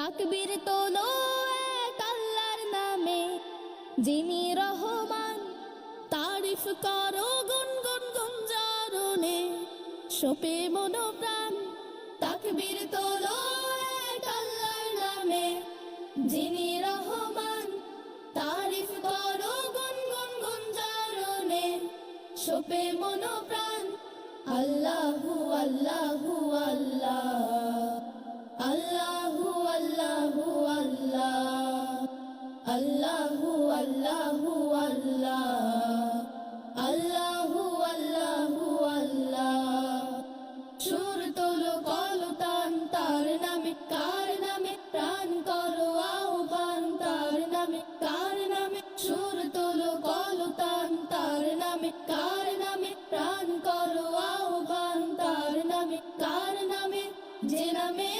তাকবীর তোলো এক আল্লাহর নামে। যিনি রহমান, তারিফ করো গুন গুন গুঞ্জারণে সোপে মনো প্রাণ তাকবীর তোলো এক আল্লাহর নামে। যিনি রহমান, তারিফ করো গুন গুন গুঞ্জারণে সোপে মনো প্রাণ আল্লাহু আল্লাহু আল্লাহ। আল্লাহু আল্লাহু আল্লাহ, আল্লাহু আল্লাহু আল্লাহ। সুর তোলো কলতান তার নামে, কার নামে, প্রাণ করো, আহ্বান, তার নামে, কার নামে। সুর তোলো কলতান তার নামে, কার নামে, প্রাণ করো, আহ্বান, তার নামে, কার নামে, যে নামে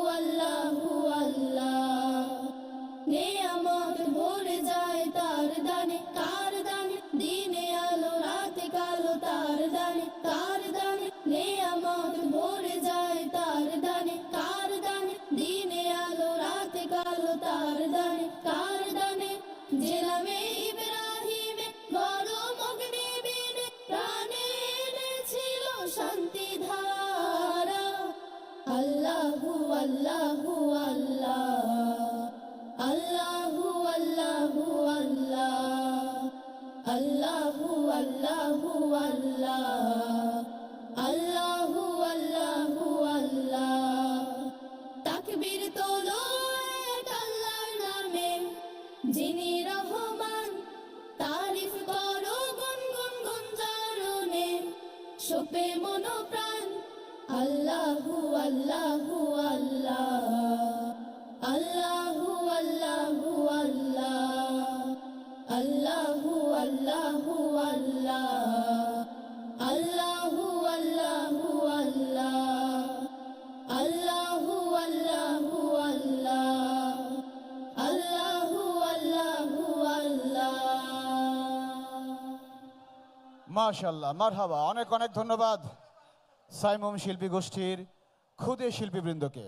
কালো তার দানে, কার দানে? যে ইব্রাহিমে, গরম অগ্নি বিনে প্রাণে এনেছিল শান্তি ধারা। আল্লাহু, আল্লাহ, আল্লাহু। আল্লাহু, আল্লাহ, আল্লাহু। আল্লাহু, আল্লাহ, আল্লাহু। আল্লাহু, আল্লাহ যিনি রহমান, তারিফ করো গুন গুন গুঞ্জারণে সোপে মনোপ্রাণ, আল্লাহু আল্লাহ আল্লাহু আল্লাহু আল্লাহ আল্লাহু আল্লাহু আল্লাহ মাশাল্লাহ মারহাবা অনেক অনেক ধন্যবাদ। সাইমুম শিল্পী গোষ্ঠীর ক্ষুদে শিল্পীবৃন্দকে।